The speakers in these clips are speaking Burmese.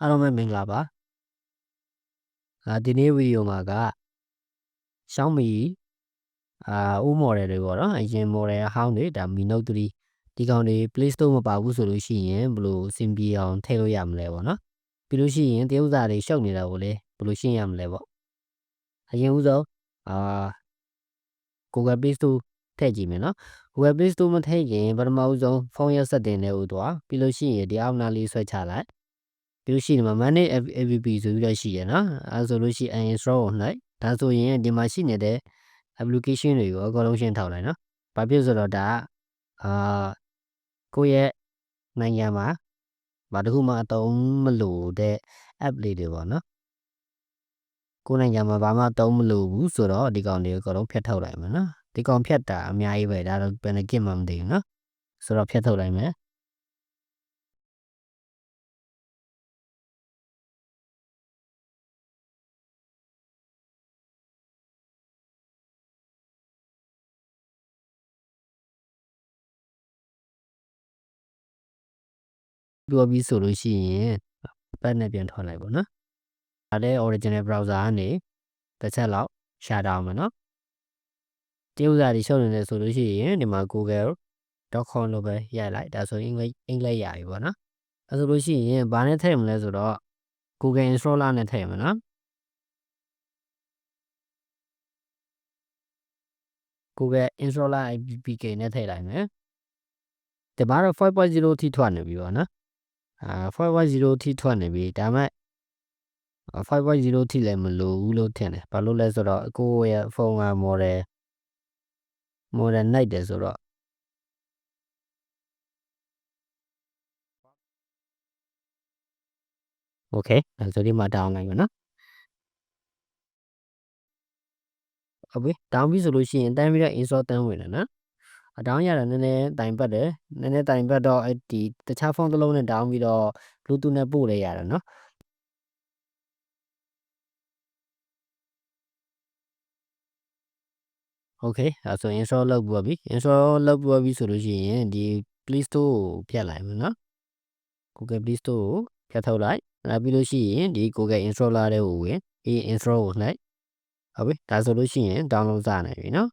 အားလုံးပဲမင်္ဂလာပါအာဒီနေ့ဗီဒီယိုမှာက Xiaomi အာဦး model တွေပေါ့နော်အရင် model အဟောင်းတွေဒါ Mi Note 3ဒီကောင်တွေ Play Store မပါဘူးဆိုလို့ရှိရင်ဘယ်လိုအဆင်ပြေအောင်ထည့်လို့ရမလဲပေါ့နော်ပြီးလို့ရှိရင်တရုပ်စာတွေရှုပ်နေတာကိုလည်းဘယ်လိုရှင်းရမလဲပေါ့အရင်ဦးဆုံးအာ Google Play Store ထည့်ကြည့်မယ်နော် Google Play Store မထည့်ရင်ပထမဦးဆုံးဖုန်းရဲ့ setting တွေကိုတွားပြီးလို့ရှိရင်ဒီအောက်နားလေးဆွဲချလိုက် ပြီးလို့ရှိရင်ဒီမှာ manage app ဆိုပြီးတော့ရှိရနော်အဲဆိုလို့ရှိရင် uninstall ကိုနှိုက်ဒါဆိုရင်ဒီမှာရှိနေတဲ့ application တွေကိုအကုန်လုံးရှင်းထောက်လိုက်နော်ဘာဖြစ်ဆိုတော့ဒါအာကိုယ့်ရဲ့နိုင်ငံမှာဘာတစ်ခုမှအသုံးမလို့တဲ့ app လေးတွေပေါ့နော်ကိုယ်နိုင်ငံမှာဘာမှအသုံးမလို့ဘူးဆိုတော့ဒီကောင်တွေအကုန်လုံးဖြတ်ထုတ်လိုက်မယ်နော်ဒီကောင်ဖြတ်တာအများကြီးပဲဒါတော့ဘယ်နှကစ်မှမသိဘူးနော်ဆိုတော့ဖြတ်ထုတ်လိုက်မယ် ပြောပြီးဆိုလို့ရှိရင်ပတ်နဲ့ပြန်ထွက်လိုက်ပေါ့နော်ဒါလည်း original browser ကနေတစ်ချက်လောက်ရှာတောင်းမယ်နော်တရုပ်စာတွေရှုပ်နေတယ်ဆိုလို့ရှိရင်ဒီမှာ google.com လို့ပဲရိုက်လိုက်ဒါဆိုအင်္ဂလိပ်အင်္ဂလိပ်ရပြီပေါ့နော်အဲဆိုလို့ရှိရင်ဘာနဲ့ထည့်မလဲဆိုတော့ google installer နဲ့ထည့်မယ်နော် google installer apk နဲ့ထည့်လိုက်မယ်ဒီမှာတော့5.0အထိထွက်နေပြီပေါ့နော်အာ 5.0အထိထွက်နေပြီဒါမဲ့5.0အထိလည်းမလိုဘူးလို့ထင်တယ်ဘာလို့လဲဆိုတော့ကိုယ့်ရဲ့ဖုန်းက model model နိုင်တယ်ဆိုတော့ okay အဲဆိုဒီမှာ down နိုင်မယ်နော်ဟုတ်ပြီ down ပြီဆိုလို့ရှိရင်တန်းပြီးတော့ install တန်းဝင်တယ်နော် အတောင်းရတာနည်းနည်းတိုင်ပတ်တယ်နည်းနည်းတိုင်ပတ်တော့အဲ့ဒီတခြားဖုန်းတစ်လုံးနဲ့ down ပြီးတော့ bluetooth နဲ့ပို့လဲရတယ်နော်โอเคအဲဆို install လုပ်ပြီးပြီ install လုပ်ပြီးပြီဆိုလို့ရှိရင်ဒီ Play Store ကိုဖြတ်လိုက်မယ်နော် Google Play Store ကိုဖြတ်ထုတ်လိုက်နောက်ပြီးလို့ရှိရင်ဒီ Google installer တွေကိုဝင်ဒီ install ကိုနှိုက်ဟုတ်ပြီဒါဆိုလို့ရှိရင် download စနိုင်ပြီနော်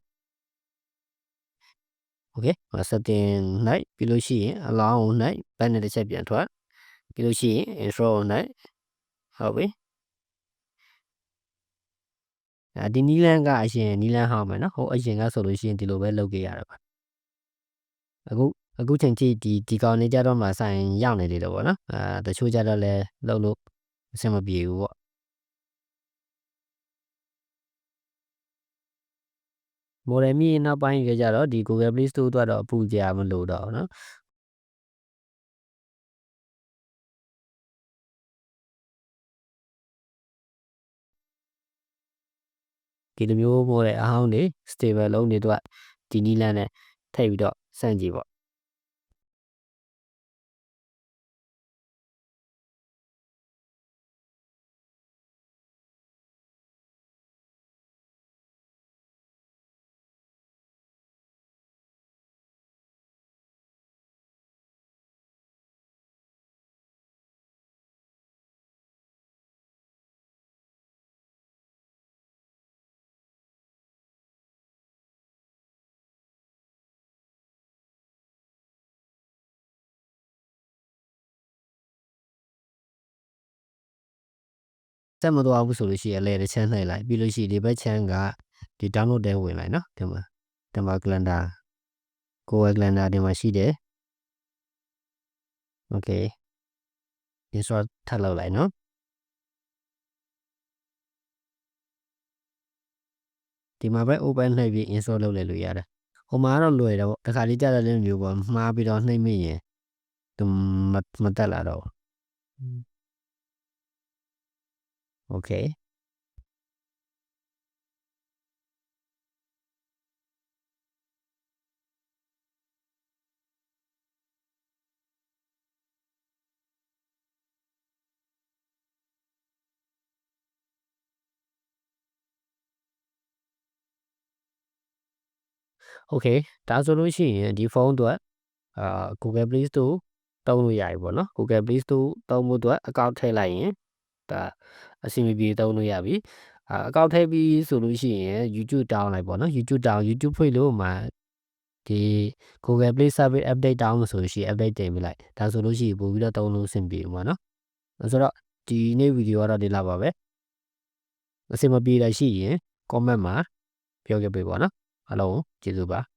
okay setting ၌ပြီးလို့ရှိရင် allow ၌ဘက်နဲ့တစ်ချက်ပြန်ထွက်ပြီးလို့ရှိရင် intro ၌ဟုတ်ပြီဒါဒီနီလန်ကအရင်နီလန်ဟောင်းမယ်နော်ဟိုအရင်ကဆိုလို့ရှိရင်ဒီလိုပဲလုပ်ခဲ့ရတာပါအခုအခုချိန်ကြည့်ဒီဒီကောင်နေကြတော့မှဆိုင်ရောက်နေလေတော့ဗောနော်အဲတချို့ကြတော့လဲလှုပ်လို့အဆင်မပြေဘူးဗော မော်ဒယ်မြင့်နောက်ပိုင်းကြကြတော့ဒီ Google Play Store အတွက်တော့အပူကြာမလို့တော့เนาะဒီလိုမျိုးမို့တဲ့အဟောင်းတွေ stable လုံးတွေတော့ဒီနီလန်းနဲ့ထည့်ပြီးတော့စမ်းကြည့်ပေါ့ ဆက်မသွားဘူးဆိုလို့ရှိရင်အလဲတစ်ချမ်းနှိပ်လိုက်ပြီးလို့ရှိရင်ဒီဘက်ချမ်းကဒီ download တဲဝင်လိုက်နော်ဒီမှာဒီမှာ calendar ကိုယ် calendar ဒီမှာရှိတယ် okay install ထပ်လုပ်လိုက်နော်ဒီမှာပဲ open နှိပ်ပြီး install လုပ်လိုက်လို့ရတယ်ဟိုမှာတော့လွယ်တယ်ပေါ့တခါလေးကြာတဲ့လေးမျိုးပေါ့မှားပြီးတော့နှိပ်မိရင်သူမတက်လာတော့โ Ok. Ok, ta số Okay. Okay ဒါဆိုလို့ရှိရင် ဒီဖုန်းအတွက် အာ Google Play Store သုံးလို့ရတယ်ပေါ့နော်။ Google Play Store သုံးဖို့အတွက် account ထည့်လိုက်ရင် ဒါအဆင်မပြေသုံးလို့ရပြီအာအကောင့်ထည့်ပြီးဆိုလို့ရှိရင် YouTube တောင်းလိုက်ပေါ့နော် YouTube တောင်း YouTube ဖွင့်လို့မှဒီ Google Play Service Update တောင်းလို့ဆိုလို့ရှိရင် update တင်ပေးလိုက်ဒါဆိုလို့ရှိရင်ပို့ပြီးတော့သုံးလို့အဆင်ပြေမှာနော်ဆိုတော့ဒီနေ့ဗီဒီယိုကတော့ဒီလောက်ပါပဲအဆင်မပြေတာရှိရင် comment မှာပြောခဲ့ပေးပါနော်အားလုံးကျေးဇူးပါ